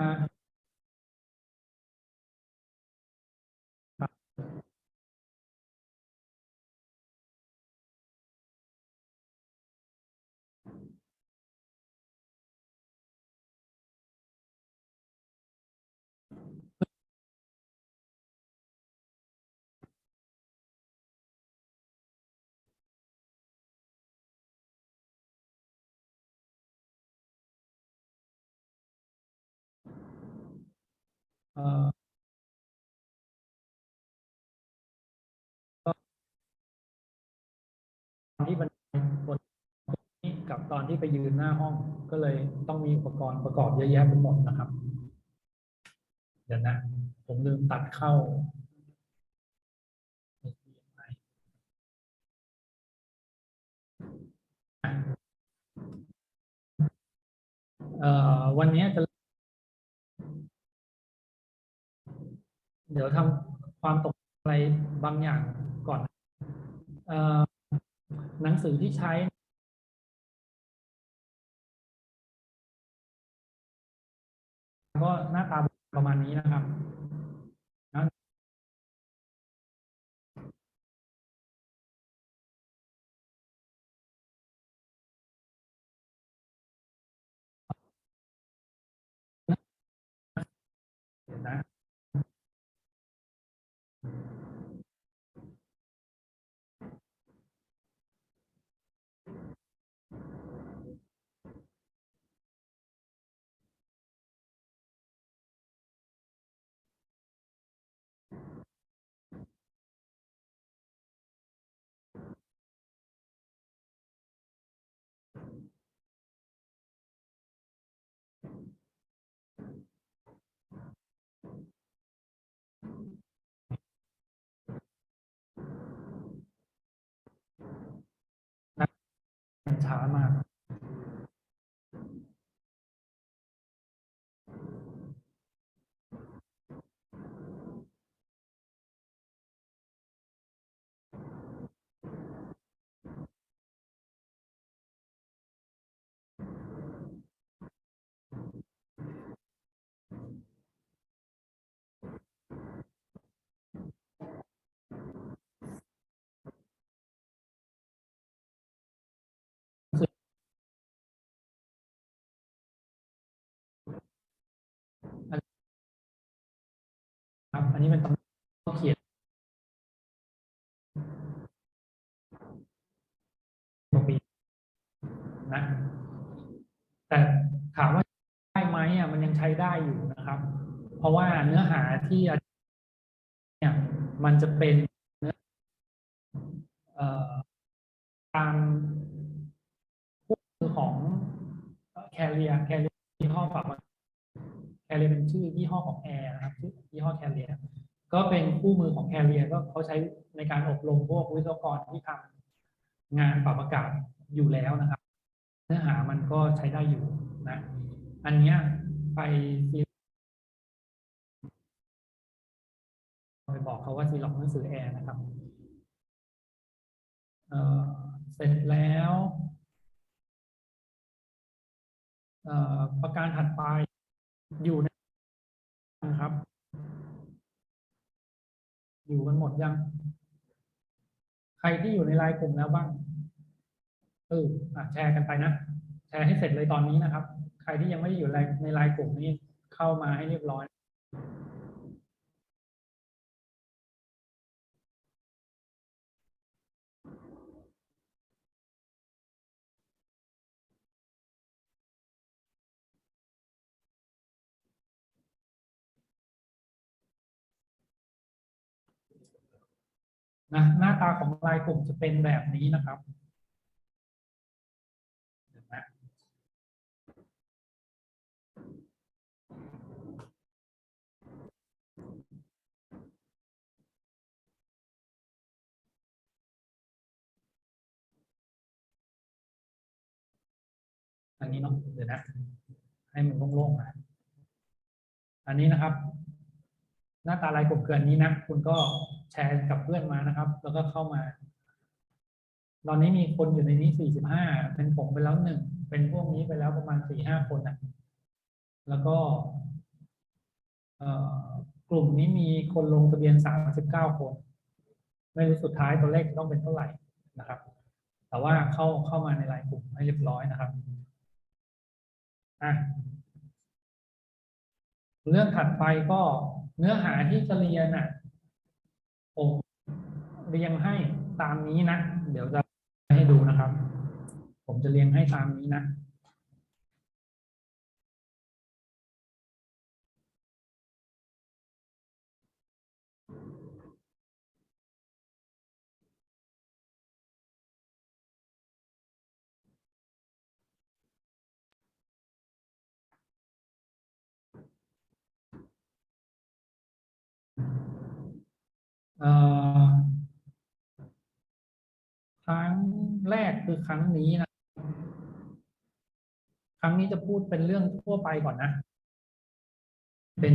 อ่ ตอนที่บรรยายบทนี้กับตอนที่ไปยืนหน้าห้องก็เลยต้องมีอุปกรณ์ประกอบเยอะแยะไปหมดนะครับ เดี๋ยวนะ ผมลืมตัดเข้าวันนี้จะ เดี๋ยวทำความตกอะไรบางอย่างก่อนเอ่อหนังสือที่ใช้ก็หน้าตาประมาณนี้นะครับ ช้ามาก ครับ อันนี้เป็นตำราเขียนกว่าปีนะแต่ถามว่าได้ไหมอะมันยังใช้ได้อยู่นะครับ เพราะว่าเนื้อหาที่อาจารย์เนี่ยมันจะเป็นเนื้อเอ่อตามคู่มือของแคเรียแคเรียยี่ห้อปรับม แคเรียเป็นชื่อยี่ห้อของแอร์นะครับชื่อยี่ห้อแคเรียก็เป็นคู่มือของแคเรียก็เขาใช้ในการอบรมพวกวิศวกรที่ทำงานปรับอากาศอยู่แล้วนะครับ เนื้อหามันก็ใช้ได้อยู่นะ อันเนี้ยไปซีไปบอกเขาว่าซีล็อกหนังสือแอร์นะครับเเสร็จแล้วประการถัดไป อยู่ในนะครับ อยู่กันหมดยัง ใครที่อยู่ในไลน์กลุ่มแล้วบ้างเอออะแชร์กันไปนะ แชร์ให้เสร็จเลยตอนนี้นะครับ ใครที่ยังไม่ได้อยู่ในในไลน์กลุ่มนี้เข้ามาให้เรียบร้อย นะหน้าตาของลน์กลุ่มจะเป็นแบบนี้นะครับอันนี้เนาะเดี๋ยวนะ ให้มันโล่งๆนะอันนี้นะครับ หน้าตาลายกลุ่มเกินนี้นะ คุณก็แชร์กับเพื่อนมานะครับ แล้วก็เข้ามา ตอนนี้มีคนอยู่ในนี้45เป็นผมไปแล้วหนึ่งเป็นพวกนี้ไปแล้วประมาณ4-5คนนะแล้วก็เอ่อกลุ่มนี้มีคนลงทะเบียนสามสิบเก้าคน ไม่รู้สุดท้ายตัวเลขต้องเป็นเท่าไหร่นะครับ แต่ว่าเข้าเข้ามาในรายกลุ่มให้เรียบร้อยนะครับอะเรื่องถัดไปก็ เนื้อหาที่จะเรียนอะผมเรียงให้ตามนี้นะ เดี๋ยวจะให้ดูนะครับ ผมจะเรียงให้ตามนี้นะ ครั้งแรกคือครั้งนี้นะ ครั้งนี้จะพูดเป็นเรื่องทั่วไปก่อนนะ เป็น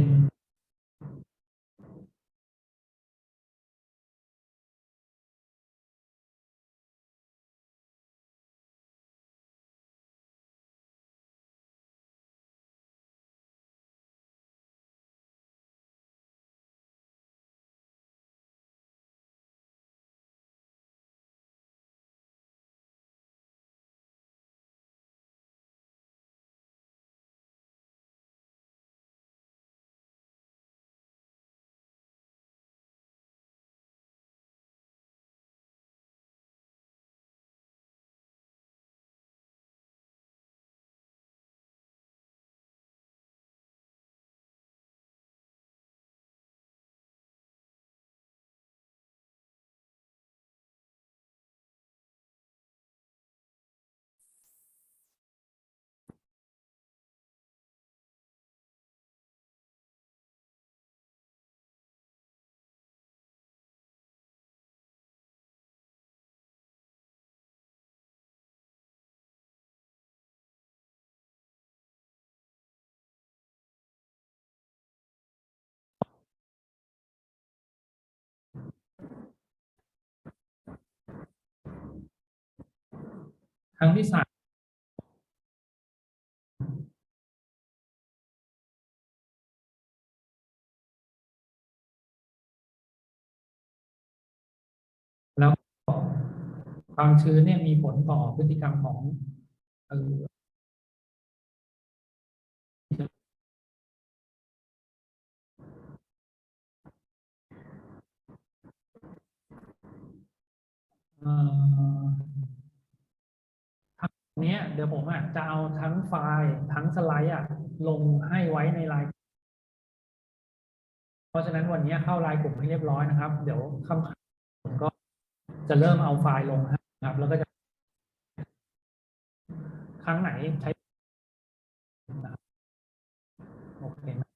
ครั้งที่สามแล้วความชื้นเนี่ยมีผลต่อพฤติกรรมของเอออ่อเนี้ยเดี๋ยวผมอะจะเอาทั้งไฟล์ทั้งสไลด์อะลงให้ไว้ในไลน์เพราะฉะนั้นวันนี้เข้าไลน์กลุ่มให้เรียบร้อยนะครับ เดี๋ยวค่ำๆผมก็จะเริ่มเอาไฟล์ลงนะครับ แล้วก็จะครั้งไหนใช้โอเคนะ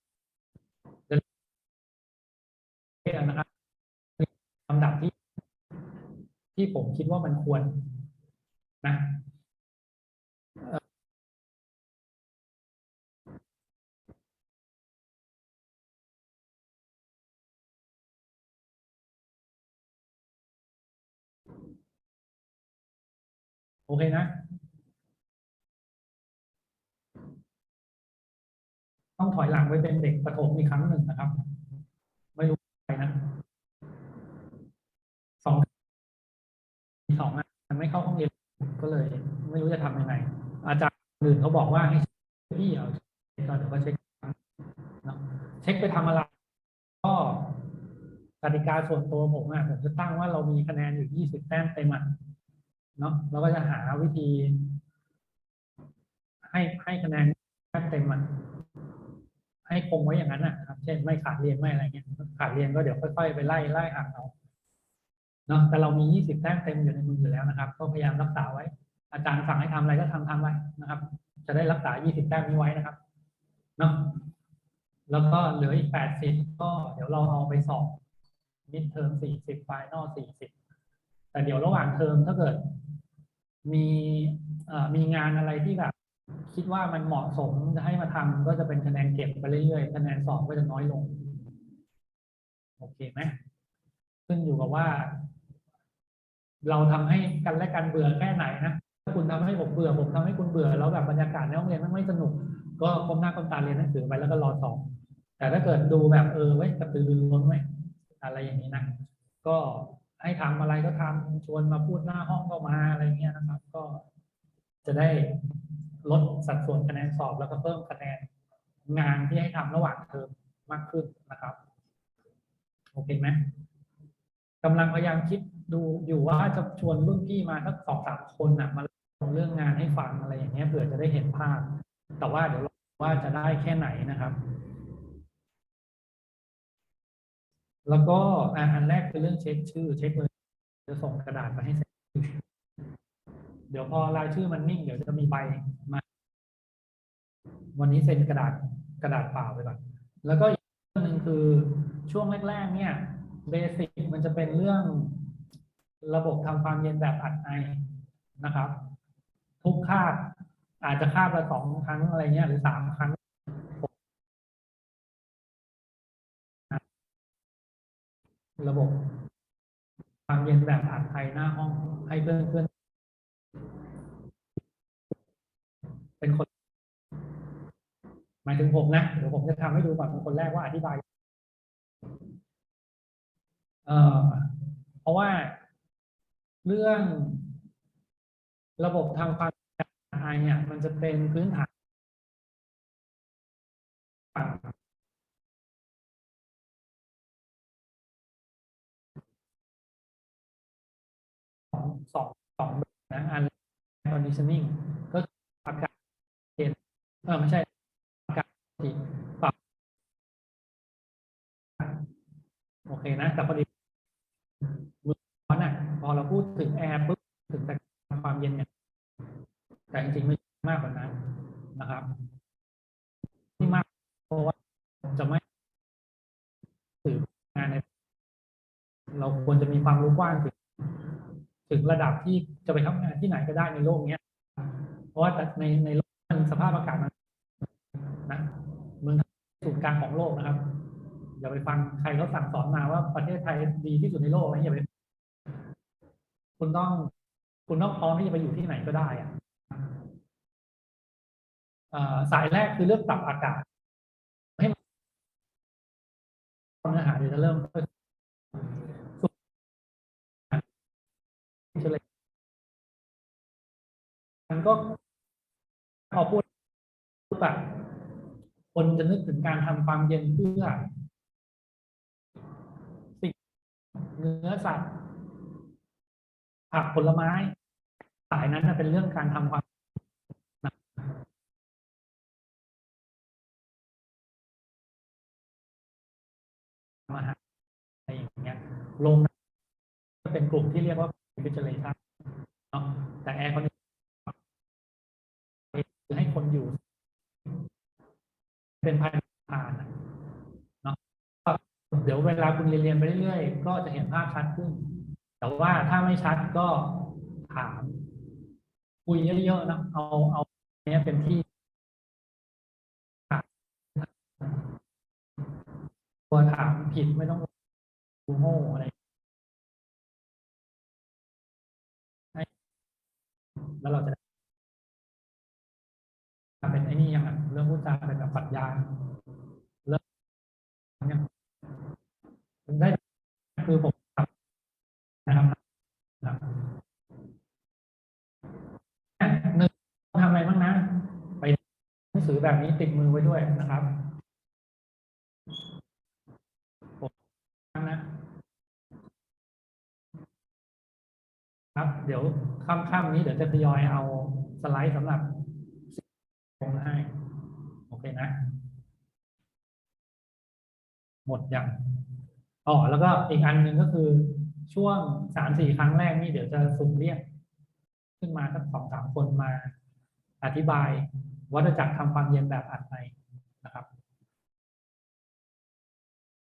นะครับลำดับที่ ที่ผมคิดว่ามันควรนะ โอเคนะ ต้องถอยหลังไปเป็นเด็กประถมอีกครั้งหนึ่งนะครับ ไม่รู้ใครนะสองสองอะมันไม่เข้าห้องเรียนก็เลย ไม่รู้จะทำยังไง อาจารย์อื่นเขาบอกว่าให้พี่เอาเช็คก่อนเดี๋ยวก็เช็คเนาะเช็คไปทำอะไร ก็กติกาส่วนตัวผมอะผมจะตั้งว่าเรามีคะแนนอยู่ยี่สิบแต้มเต็มอะ เนาะเราก็จะหาวิธี ให้ให้คะแนนเต็มมันให้คงไว้อย่างนั้นนะครับ เช่นไม่ขาดเรียนไม่อะไรเงี้ย ขาดเรียนก็เดี๋ยวค่อยๆไปไล่ไล่หักเอาเนาะแต่เรามียี่สิบแต้มเต็มอยู่ในมืออยู่แล้วนะครับ ก็พยายามรักษาไว้ อาจารย์สั่งให้ทำอะไรก็ทำทำไว้นะครับ จะได้รักษายี่สิบแต้มนี้ไว้นะครับ เนาะ แล้วก็เหลืออีกแปดสิบก็เดี๋ยวเราเอาไปสอบมิดเทอมสี่สิบไฟนอลสี่สิบแต่เดี๋ยวระหว่างเทอมถ้าเกิด มีมีงานอะไรที่แบบคิดว่ามันเหมาะสมจะให้มาทำก็จะเป็นคะแนนเก็บไปเรื่อยๆคะแนนสอบก็จะน้อยลง โอเคไหมขึ้นอยู่กับว่า เราทำให้กันและกันเบื่อแค่ไหนนะถ้าคุณทำให้ผมเบื่อผมทำให้คุณเบื่อแล้วแบบบรรยากาศในห้องเรียนมันไม่สนุก ก็ก้มหน้าก้มตาเรียนหนังสือไปแล้วก็รอสอบแต่ถ้าเกิดดูแบบเออไว้กระตือรือร้นไว้อะไรอย่างนี้นะก็ ให้ทำอะไรก็ทำชวนมาพูดหน้าห้องก็มาอะไรเงี้ยนะครับ ก็จะได้ลดสัดส่วนคะแนนสอบแล้วก็เพิ่มคะแนนงานที่ให้ทำระหว่างเทอมมากขึ้นนะครับโอเคไหมกำลังพยายามคิดดูอยู่ว่าจะชวนรุ่นพี่มาสักสองสามคนน่ะมาลงเรื่องงานให้ฟังอะไรอย่างเงี้ยเผื่อจะได้เห็นภาพ แต่ว่าเดี๋ยวว่าจะได้แค่ไหนนะครับ แล้วก็อันแรกคือเรื่องเช็คชื่อ เช็คเลยจะส่งกระดาษมาให้เซ็นเดี๋ยวพอรายชื่อมันนิ่ง เดี๋ยวจะมีใบมา วันนี้เซ็นกระดาษกระดาษเปล่าไปก่อนแล้วก็อีกเรื่องหนึ่งคือช่วงแรกๆเนี่ยเบสิกมันจะเป็นเรื่องระบบทำความเย็นแบบอัดไอนะครับ ทุกคาบอาจจะคาบละสองครั้งอะไรเงี้ยหรือสามครั้ง ระบบความเย็นแบบอัดไอหน้าห้องให้เพื่อนเพื่อนๆเป็นคน หมายถึงผมนะเดี๋ยวผมจะทำให้ดูก่อนเป็นคนแรกว่าอธิบายเอ่อเพราะว่าเรื่องระบบทำความเย็นแบบไอเนี่ย มันจะเป็นพื้นฐาน สองแบบนะอัน conditioning ก็คืออากาศเย็นเออไม่ใช่อากาศที่ปรับโอเคนะแต่พอดีร้อนอะพอเราพูดถึงแอร์ปุ๊บถึงแต่ความเย็นเนี่ยแต่จริงๆไม่มากกว่านั้นนะครับที่มากเพราะว่าจะไม่สื่องานในเราควรจะมีความรู้กว้างถึง ถึงระดับที่จะไปทำงานที่ไหนก็ได้ในโลกเนี้ย เพราะว่าในในโลกมันสภาพอากาศมันนะเมืองศูนย์กลางของโลกนะครับ อย่าไปฟังใครเขาสั่งสอนมาว่าประเทศไทยดีที่สุดในโลกนะอย่าไปคุณต้อง คุณต้องพร้อมที่จะไปอยู่ที่ไหนก็ได้อะเอ่อสายแรกคือเรื่องปรับอากาศให้เนื้อหาเดี๋ยวจะเริ่ม มันก็พอพูดปุ๊บอะคนจะนึกถึงการทำความเย็นเพื่อสิ่งเนื้อสัตว์ผักผลไม้สายนั้นเป็นเรื่องการทำความนะมาหาอะไรอย่างเงี้ยลงจะเป็นกลุ่มที่เรียกว่า refrigeration เนาะแต่แอร์คอนดิคือให้คนอยู่ เป็นภายในอาคารน่ะเนาะก็เดี๋ยวเวลาคุณเรียนเรียนไปเรื่อยๆ ก็จะเห็นภาพชัดขึ้น แต่ว่าถ้าไม่ชัดก็ถาม คุยเยอะๆนะเอาเอาเนี้ยเป็นที่ตัวถามผิดไม่ต้องดูโง่อะไร แล้วเราจะเป็นไอ้นี่ยังอะเรื่องพูดจาเป็นแบบปรัชญาเรื่องเนี่ยผมได้คือผมทำนะครับนะครับเนี่ยหนึ่งทำอะไรบ้างนะ ไปหนังสือแบบนี้ติดมือไว้ด้วยนะครับผมนะ ครับ เดี๋ยวค่ำๆนี้เดี๋ยวจะทยอยเอาสไลด์สำหรับลงให้ โอเคนะ หมดยังอ๋อแล้วก็อีกอันหนึ่งก็คือช่วงสามสี่ครั้งแรกนี่เดี๋ยวจะสุ่มเรียก ขึ้นมาสักสองสามคนมาอธิบายวัฏจักรทำความเย็นแบบอัดในนะครับ